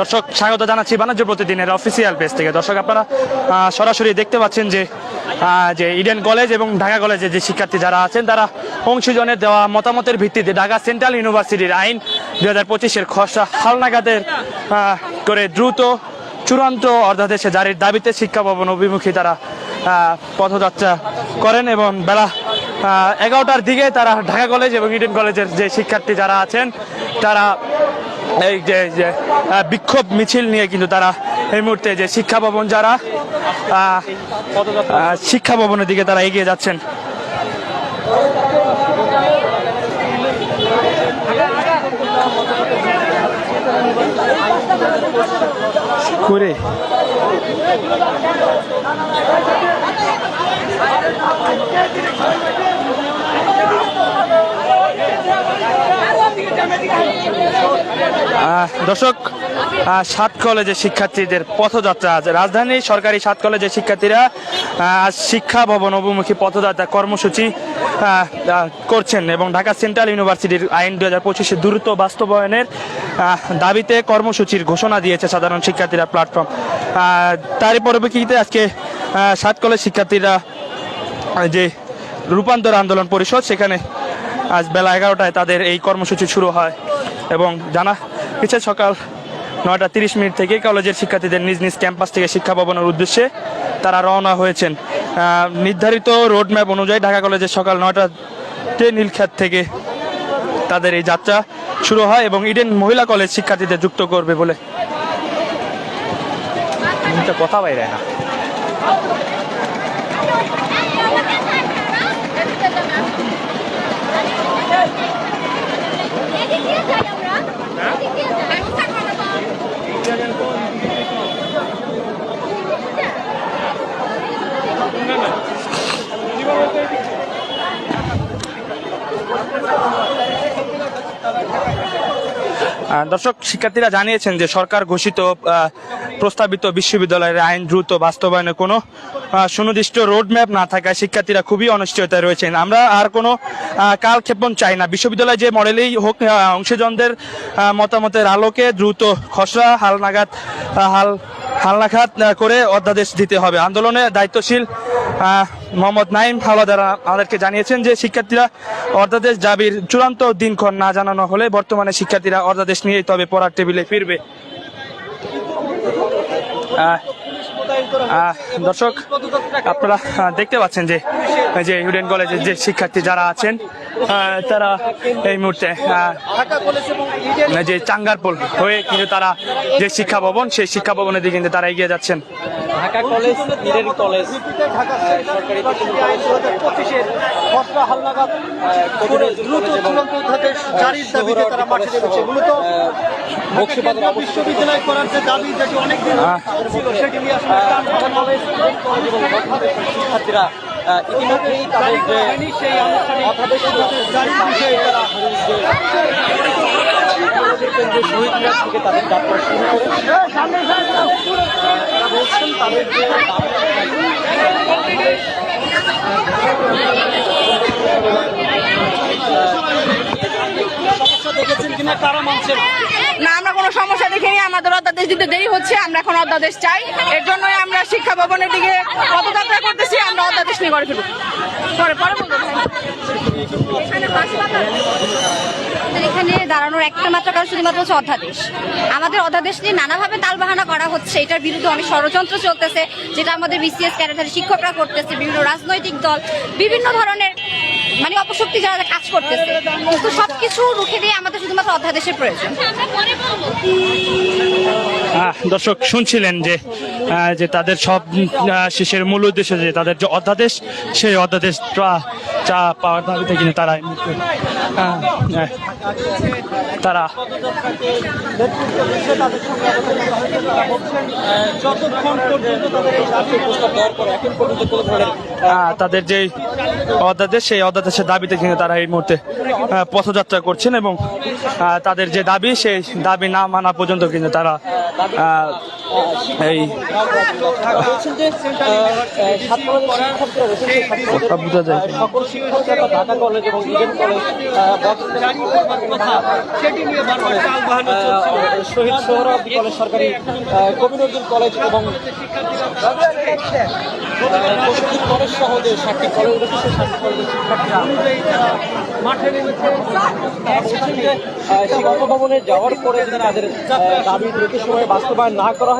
দর্শক, স্বাগত জানাচ্ছি বাণিজ্য প্রতিদিনের অফিসিয়াল পেজ থেকে। দর্শক, আপনারা সরাসরি দেখতে পাচ্ছেন যে যে ইডেন কলেজ এবং ঢাকা কলেজের যে শিক্ষার্থী যারা আছেন, তারা অংশীজনের দেওয়া মতামতের ভিত্তিতে ঢাকা সেন্ট্রাল ইউনিভার্সিটির আইন দুই হাজার পঁচিশের খসড়া হালনাগাদের করে দ্রুত, চূড়ান্ত অর্ধাদেশে জারির দাবিতে শিক্ষা ভবন অভিমুখী তারা পথযাত্রা করেন এবং বেলা এগারোটার দিকে তারা ঢাকা কলেজ এবং ইডেন কলেজের যে শিক্ষার্থী যারা আছেন, তারা এই যে যে বিক্ষোভ মিছিল নিয়ে কিন্তু তারা এই মুহূর্তে যে শিক্ষা ভবন যারা শিক্ষা ভবনের দিকে তারা এগিয়ে যাচ্ছেন। করে। দর্শক সাত কলেজের শিক্ষার্থীদের পথযাত্রা আজ। রাজধানী সরকারি সাত কলেজের শিক্ষার্থীরা আজ শিক্ষা ভবন অভিমুখী পথযাত্রা কর্মসূচি করছেন এবং ঢাকা সেন্ট্রাল ইউনিভার্সিটির আইন দু হাজার পঁচিশে দ্রুত বাস্তবায়নের দাবিতে কর্মসূচির ঘোষণা দিয়েছে সাধারণ শিক্ষার্থীরা প্ল্যাটফর্ম। তারই পরিপ্রেক্ষিতে আজকে সাত কলেজ শিক্ষার্থীরা, যে রূপান্তর আন্দোলন পরিষদ, সেখানে আজ বেলা এগারোটায় তাদের এই কর্মসূচি শুরু হয়। এবং জানা গেছে, সকাল নয়টা তিরিশ মিনিট থেকে কলেজের শিক্ষার্থীদের নিজ নিজ ক্যাম্পাস থেকে শিক্ষা ভবনের উদ্দেশ্যে তারা রওনা হয়েছেন। নির্ধারিত রোড ম্যাপ অনুযায়ী ঢাকা কলেজের সকাল নয়টাতে নীলখ্যাত থেকে তাদের এই যাত্রা শুরু হয় এবং ইডেন মহিলা কলেজ শিক্ষার্থীদের যুক্ত করবে বলে। কথা বাইরে না। দর্শক, শিক্ষার্থীরা জানিয়েছেন যে সরকার ঘোষিত প্রস্তাবিত বিশ্ববিদ্যালয়ের আইন দ্রুত বাস্তবায়নে কোনো সুনির্দিষ্ট রোডম্যাপ না থাকায় শিক্ষার্থীরা খুবই অনিশ্চয়তায় রয়েছেন। আমরা আর কোনো কালক্ষেপণ চাই না। বিশ্ববিদ্যালয় যে মডেলেই হোক অংশীজনদের মতামতের আলোকে দ্রুত খসড়া হালনাগাদ হাল হালনাঘাত করে অধ্যাদেশ দিতে হবে। আন্দোলনে দায়িত্বশীল মোহাম্মদ নাইম হাওলাদার আমাদেরকে জানিয়েছেন যে শিক্ষার্থীরা অর্ধাদেশ দাবির চূড়ান্ত দিনক্ষণ না জানানো হলে বর্তমানে শিক্ষার্থীরা অর্ধাদেশ নিয়েই তবে পড়ার টেবিলে ফিরবে। দর্শক আপনারা দেখতে পাচ্ছেন যে যে ইউডেন কলেজের যে শিক্ষার্থী যারা আছেন আহ, তারা এই মুহূর্তে আহ, যে চাঙ্গারপোল হয়ে কিন্তু তারা যে শিক্ষা ভবন সেই শিক্ষা ভবনের দিকে কিন্তু তারা এগিয়ে যাচ্ছেন। ঢাকা কলেজ ইডেন কলেজ সরকারি খসড়া হালনাগাদ করে দ্রুত চূড়ান্ত অধ্যাদেশ জারির দাবিতে তারা মাঠে নেমেছে। মূলত কেন্দ্রীয় বিশ্ববিদ্যালয় করার যে দাবি যেটি অনেকদিন ছিল সেটি নিয়ে আসলে শিক্ষার্থীরা ইতিমধ্যেই তাদের যে সেই জারির বিষয়ে তারা কেন্দ্রের শহীদ মিনার থেকে তাদের যাত্রা শুরু করে তারা বলছেন তাদের যে না, আমরা কোনো সমস্যা দেখিনি। আমাদের অধ্যাদেশ দিতে দেরি হচ্ছে, আমরা এখন অধ্যাদেশ চাই। এর জন্যই আমরা শিক্ষা ভবনের দিকে পদযাত্রা করতেছি, আমরা অধ্যাদেশ নিয়ে করে ফেলব পরে পরে এখানে দাঁড়ানোর একটা মাত্র কারণ শুধুমাত্র হচ্ছে অধ্যাদেশ। আমাদের অধ্যাদেশ নিয়ে নানাভাবে তালবাহানা করা হচ্ছে, এটার বিরুদ্ধে অনেক ষড়যন্ত্র চলতেছে, যেটা আমাদের বিসিএস ক্যাডারের শিক্ষকরা করতেছে, বিভিন্ন রাজনৈতিক দল, বিভিন্ন ধরনের মানে অপশক্তি যারা কাজ করতেছে। তো সবকিছু রুখে দিয়ে আমাদের শুধুমাত্র অধ্যাদেশের প্রয়োজন। দর্শক, শুনছিলেন যে যে তাদের সব শেষের মূল উদ্দেশ্য যে তাদের যে অধ্যাদেশ, সেই অধ্যাদেশ চা- পাওয়ার দাবিতে কিন্তু তারা তারা তাদের যে অধ্যাদেশ সেই অধ্যাদেশের দাবিতে কিন্তু তারা এই মুহূর্তে পথযাত্রা করছেন এবং তাদের যে দাবি, সেই দাবি না মানা পর্যন্ত কিন্তু তারা শিক্ষক কলেজ এবং কলেজ শহীদ কলেজ এবং কলেজ শিক্ষক ভবনে যাওয়ার পরে তাদের দাবি দ্রুত সময়ে বাস্তবায়ন না করা হয়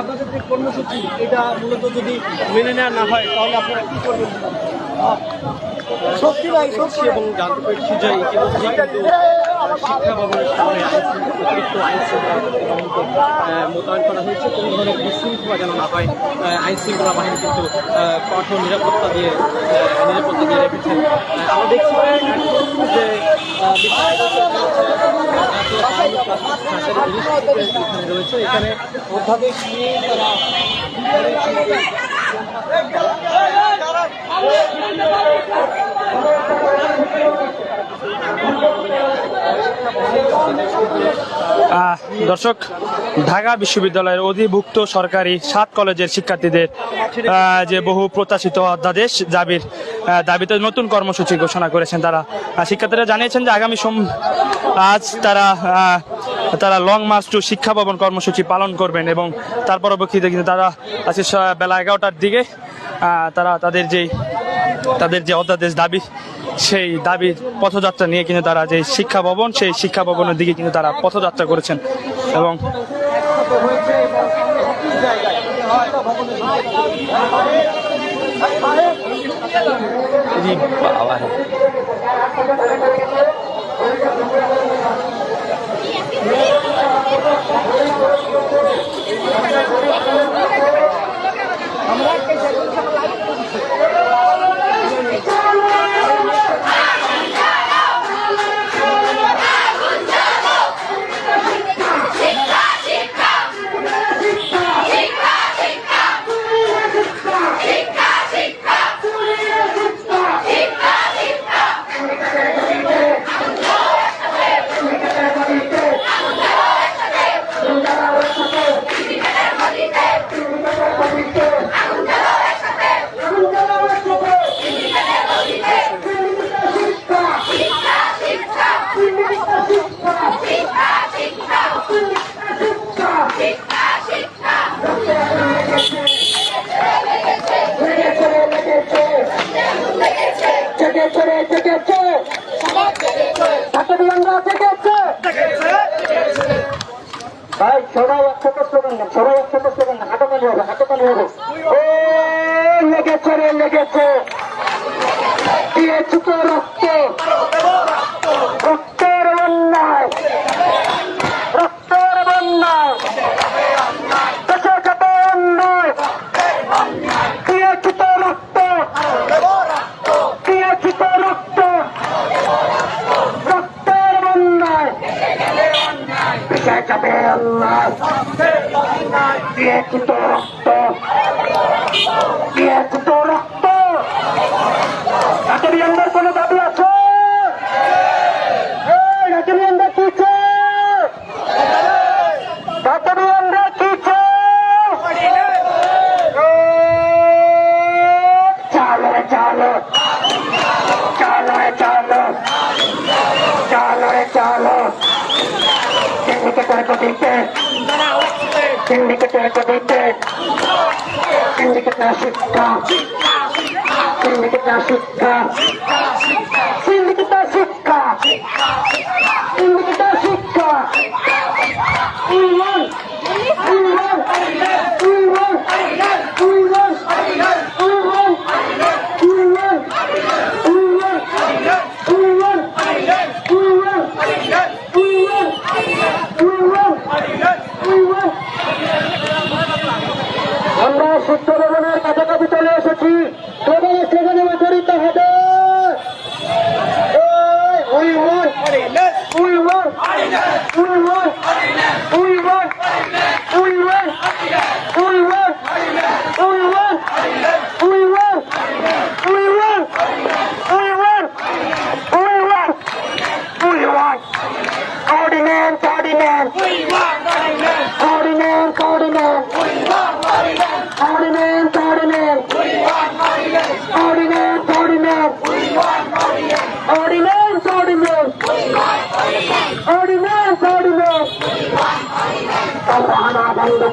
আপনাদের যে কর্মসূচি এটা মূলত যদি মেনে নেওয়া না হয় তাহলে আপনারা কি করবেন? সত্যি ভাই দেখছি এবং জানতে পেরেছি যে ইতিমধ্যে কিন্তু শিক্ষা ভবনের সামনে অতিরিক্ত মোতায়েন করা হয়েছে। কোনো ধরনের বিশৃঙ্খলা যেন না আহ, আইন শৃঙ্খলা বাহিনী কিন্তু কঠোর নিরাপত্তা দিয়ে নিরাপত্তা দিয়ে রেখেছে আমরা দেখছি যে রয়েছে এখানে অধ্যাদেশ নিয়ে তারা দর্শক, ঢাকা বিশ্ববিদ্যালয়ের অধিভুক্ত সরকারি সাত কলেজের শিক্ষার্থীদের যে বহু প্রত্যাশিত অধ্যাদেশ দাবির দাবিতে নতুন কর্মসূচি ঘোষণা করেছেন তারা। শিক্ষার্থীরা জানিয়েছেন যে আগামী সোম, আজ তারা তারা লং মার্চ টু শিক্ষা ভবন কর্মসূচি পালন করবেন এবং তার পরবর্তীতে কিন্তু তারা আজকে বেলা এগারোটার দিকে তারা তাদের যেই তাদের যে অধ্যাদেশ দাবি, সেই দাবির পথযাত্রা নিয়ে কিন্তু তারা যে শিক্ষা ভবন, সেই শিক্ষা ভবনের দিকে কিন্তু তারা পথযাত্রা করেছেন। এবং ভাই সবাই একসাথে দেন সবাই একসাথে দেন। হাঁটাতালি হবে ও লেগেছে রে লেগেছে। রক্ত। এত রক্ত এত রক্ত রাজবিহার কোনো দাবি আছে রাজবিহার কি রাজবিহার কি চালো রে চালো চালো রে চালো চালো রে চালো সিন্ডিকেটের কবিতে সিন্ডিকেটের কবি শিক্ষা শিক্ষা শিক্ষা শিক্ষা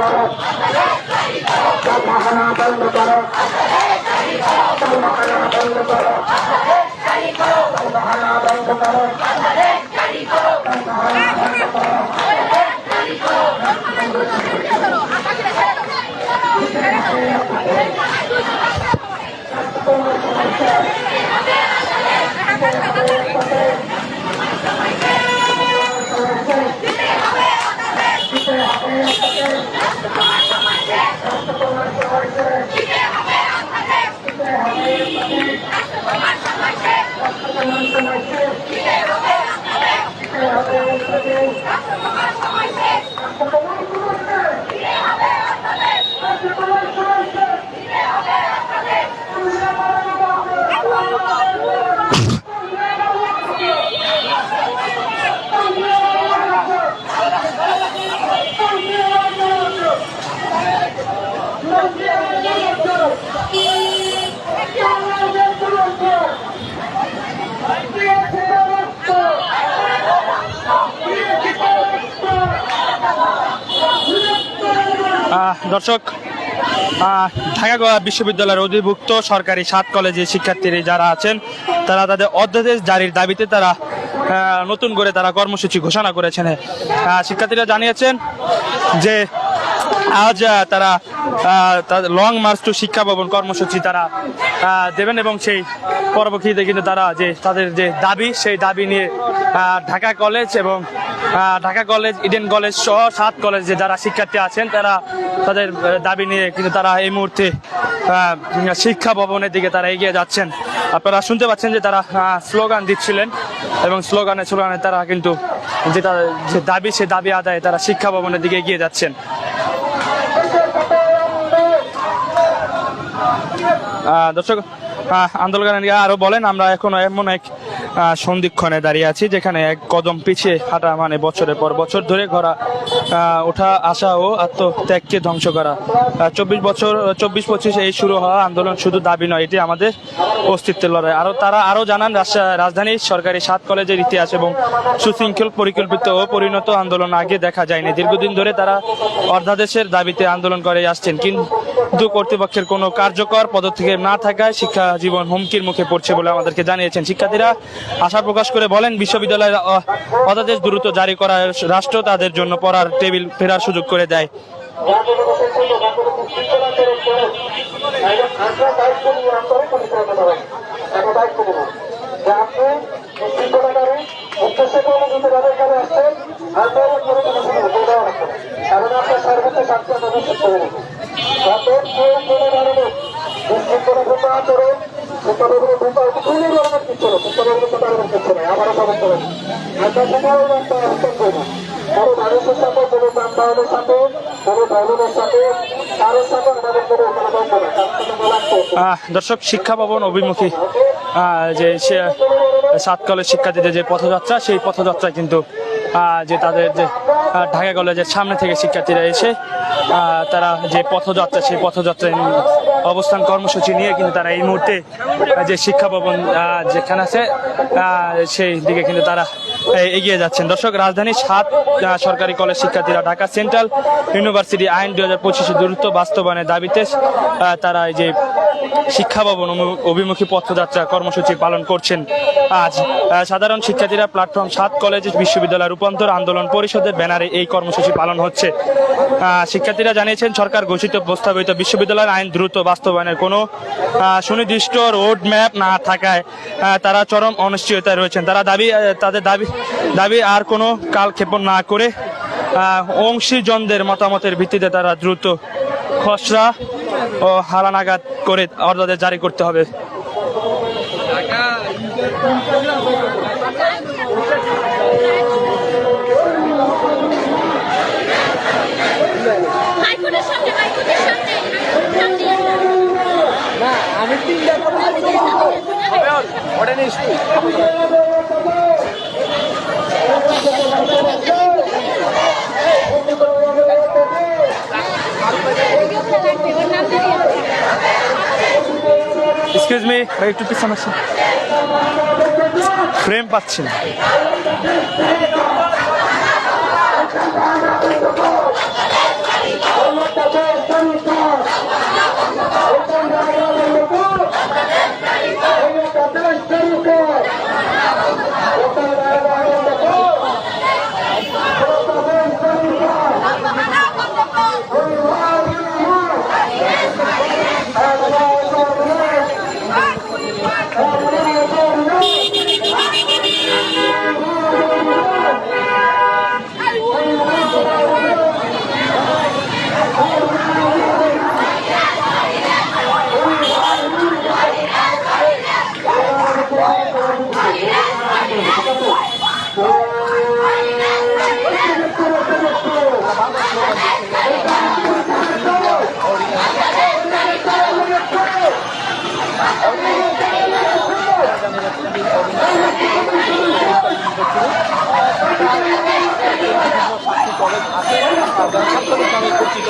করো তার মহানা বন্ধ করো তার মহানা বন্ধ করো তার মহানা বন্ধ করো দর্শক ঢাকা বিশ্ববিদ্যালয়ের অধিভুক্ত সরকারি সাত কলেজের শিক্ষার্থীরা যারা আছেন, তারা তাদের অধ্যাদেশ জারির দাবিতে তারা নতুন করে তারা কর্মসূচি ঘোষণা করেছেন। শিক্ষার্থীরা জানিয়েছেন যে আজ তারা লং মার্চ টু শিক্ষা ভবন কর্মসূচি তারা দেবেন এবং সেই পরবর্তীতে কিন্তু তারা যে, তাদের যে দাবি, সেই দাবি নিয়ে ঢাকা কলেজ এবং ঢাকা কলেজ ইডেন কলেজ সহ সাত কলেজে যারা শিক্ষার্থী আছেন, তারা তাদের দাবি নিয়ে কিন্তু তারা এই মুহূর্তে শিক্ষা ভবনের দিকে তারা এগিয়ে যাচ্ছেন। আপনারা শুনতে পাচ্ছেন যে তারা স্লোগান দিচ্ছিলেন এবং স্লোগানে স্লোগানে তারা কিন্তু যে যে দাবি, সে দাবি আদায়ে তারা শিক্ষা ভবনের দিকে এগিয়ে যাচ্ছেন। দর্শক আন্দোলনকারীরা আরও বলেন, আমরা এখন এমন এক সন্ধিক্ষণে দাঁড়িয়ে আছি যেখানে এক কদম পিছিয়ে হাঁটা মানে বছরের পর বছর ধরে ঘোরা ওঠা, আসা ও আত্মত্যাগকে ধ্বংস করা। চব্বিশ বছর, চব্বিশ পঁচিশ এই শুরু হওয়া আন্দোলন শুধু দাবি নয়, এটি আমাদের অস্তিত্বের লড়াই। আরও তারা আরও জানান রাজধানীর সরকারি সাত কলেজের ইতিহাস এবং সুশৃঙ্খল, পরিকল্পিত ও পরিণত আন্দোলন আগে দেখা যায়নি। দীর্ঘদিন ধরে তারা অর্ধাদেশের দাবিতে আন্দোলন করে আসছেন, কিন্তু কর্তৃপক্ষের কোনো কার্যকর পদক্ষেপ না থাকায় শিক্ষা জীবন হুমকির মুখে পড়ছে বলে আমাদেরকে জানিয়েছেন শিক্ষার্থীরা। আশা প্রকাশ করে বলেন, বিশ্ববিদ্যালয়ের অধ্যাদেশ দ্রুত জারি করার রাষ্ট্র তাদের জন্য পড়ার টেবিল ফেরার সুযোগ করে দেয়। কারণ আপনার করে দর্শক, শিক্ষা ভবন অভিমুখী। যে সাত কলেজ শিক্ষার্থীদের যে পথযাত্রা, সেই পথযাত্রায় কিন্তু যে তাদের যে ঢাকা কলেজের সামনে থেকে শিক্ষার্থীরা এসে তারা যে পথযাত্রা, সেই পথযাত্রায় অবস্থান কর্মসূচি নিয়ে কিন্তু তারা এই মুহূর্তে যে শিক্ষা ভবন যেখানে আছে সেই দিকে কিন্তু তারা এগিয়ে যাচ্ছেন। দর্শক রাজধানী সাত সরকারি কলেজ শিক্ষার্থীরা ঢাকা সেন্ট্রাল ইউনিভার্সিটি আইন দু হাজার পঁচিশে দূরত্ব বাস্তবায়নের দাবিতে তারা এই যে শিক্ষা ভবন অভিমুখী পথযাত্রা কর্মসূচি পালন করছেন আজ। সাধারণ শিক্ষার্থীরা প্ল্যাটফর্ম সাত কলেজ বিশ্ববিদ্যালয় রূপান্তর আন্দোলন পরিষদের ব্যানারে এই কর্মসূচি পালন হচ্ছে। শিক্ষার্থীরা জানিয়েছেন, সরকার ঘোষিত প্রস্তাবিত বিশ্ববিদ্যালয়ের আইন দ্রুত বাস্তবায়নের কোনো সুনির্দিষ্ট রোড ম্যাপ না থাকায় তারা চরম অনিশ্চয়তায় রয়েছেন। তারা দাবি তাদের দাবি দাবি আর কোনো কালক্ষেপণ না করে অংশীজনদের মতামতের ভিত্তিতে তারা দ্রুত খসড়া ও হারানাগাদ করে অর্ডার জারি করতে হবে। আমি তিনটা ওটা নিয়ে এক্সকিউজ মি একটু পিছনে আসুন ফ্রেম পাচ্ছি না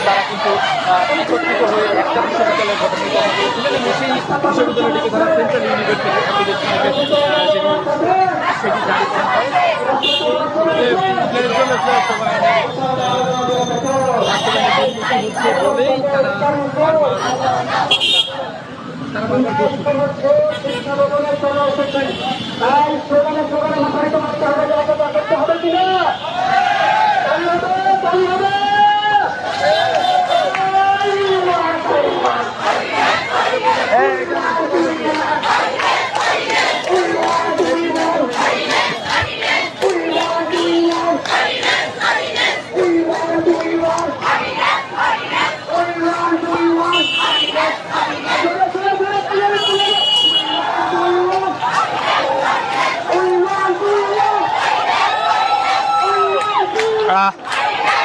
পরিচিত তারা কিন্তু একত্রিত হয়ে একটা বিশ্ববিদ্যালয়ের ঘটনা সেই বিশ্ববিদ্যালয়টিকে তারা সেন্ট্রাল ইউনিভার্সিটি সেটি জানিয়েছেন হয়। হচ্ছে বলেই তারা বারবার তারা বারবার বলছে। আহ,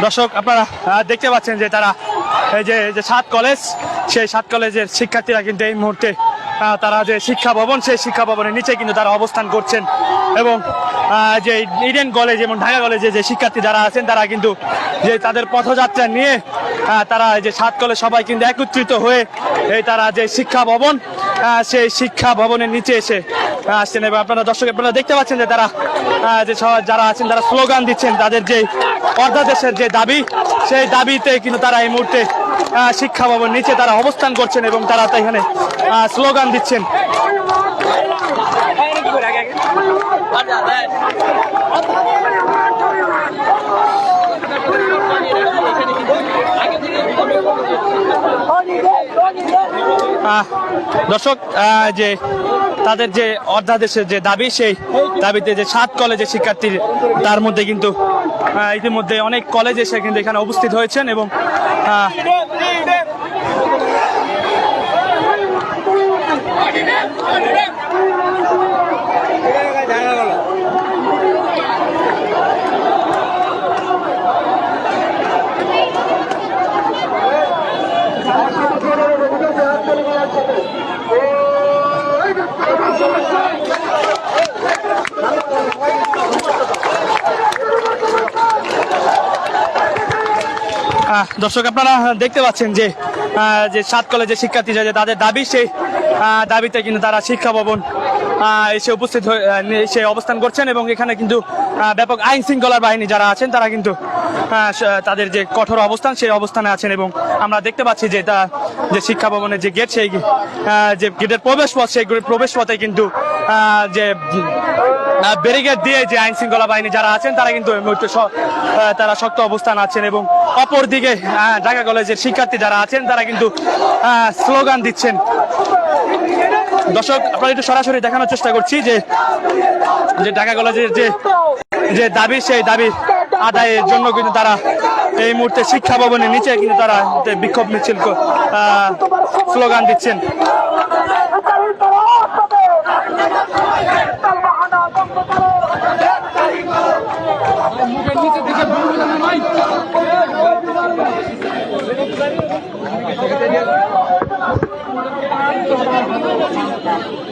দর্শক, আপনারা দেখতে পাচ্ছেন যে তারা, এই যে যে সাত কলেজ সেই সাত কলেজের শিক্ষার্থীরা কিন্তু এই মুহূর্তে তারা যে শিক্ষা ভবন, সেই শিক্ষা ভবনের নিচে কিন্তু তারা অবস্থান করছেন। এবং যে ইডেন কলেজ এবং ঢাকা কলেজে যে শিক্ষার্থী যারা আছেন, তারা কিন্তু যে তাদের পথযাত্রা নিয়ে তারা যে সাত কলেজ সবাই কিন্তু একত্রিত হয়ে, এই তারা যে শিক্ষা ভবন সেই শিক্ষা ভবনের নিচে এসে আসছেন। এবং আপনারা দর্শক, আপনারা দেখতে পাচ্ছেন যে তারা যে যারা আছেন, তারা স্লোগান দিচ্ছেন, তাদের যে অর্ধাদেশের যে দাবি, সেই দাবিতে কিন্তু তারা এই মুহূর্তে শিক্ষা ভবন নিচে তারা অবস্থান করছেন এবং তারা এখানে স্লোগান দিচ্ছেন। দর্শক যে তাদের যে অর্ধাদেশের যে দাবি, সেই দাবিতে যে সাত কলেজের শিক্ষার্থী তার মধ্যে কিন্তু ইতিমধ্যে অনেক কলেজ এসে কিন্তু এখানে উপস্থিত হয়েছেন এবং দর্শক, আপনারা দেখতে পাচ্ছেন যে যে সাত কলেজের শিক্ষার্থী যে তাদের দাবি, সেই দাবিতে কিন্তু তারা শিক্ষা ভবন এসে উপস্থিত এসে অবস্থান করছেন এবং এখানে কিন্তু ব্যাপক আইন শৃঙ্খলার বাহিনী যারা আছেন, তারা কিন্তু তাদের যে কঠোর অবস্থান, সেই অবস্থানে আছেন এবং আমরা দেখতে পাচ্ছি যে তা, যে শিক্ষা ভবনের যে গেট সেই যে গেটের প্রবেশ পথ সেই প্রবেশ পথে কিন্তু যে ব্যারিকেড দিয়ে যে আইন শৃঙ্খলা বাহিনী যারা আছেন, তারা কিন্তু তারা শক্ত অবস্থান আছেন এবং অপরদিকে ঢাকা কলেজের শিক্ষার্থী যারা আছেন, তারা কিন্তু স্লোগান দিচ্ছেন। দর্শক, আপনারা একটু সরাসরি দেখানোর চেষ্টা করছি যে যে ঢাকা কলেজের যে যে দাবি, সেই দাবি আদায়ের জন্য কিন্তু তারা এই মুহূর্তে শিক্ষা ভবনের নিচে কিন্তু তারা বিক্ষোভ মিছিল স্লোগান দিচ্ছেন। মুখের নিচের দিকে Obrigado.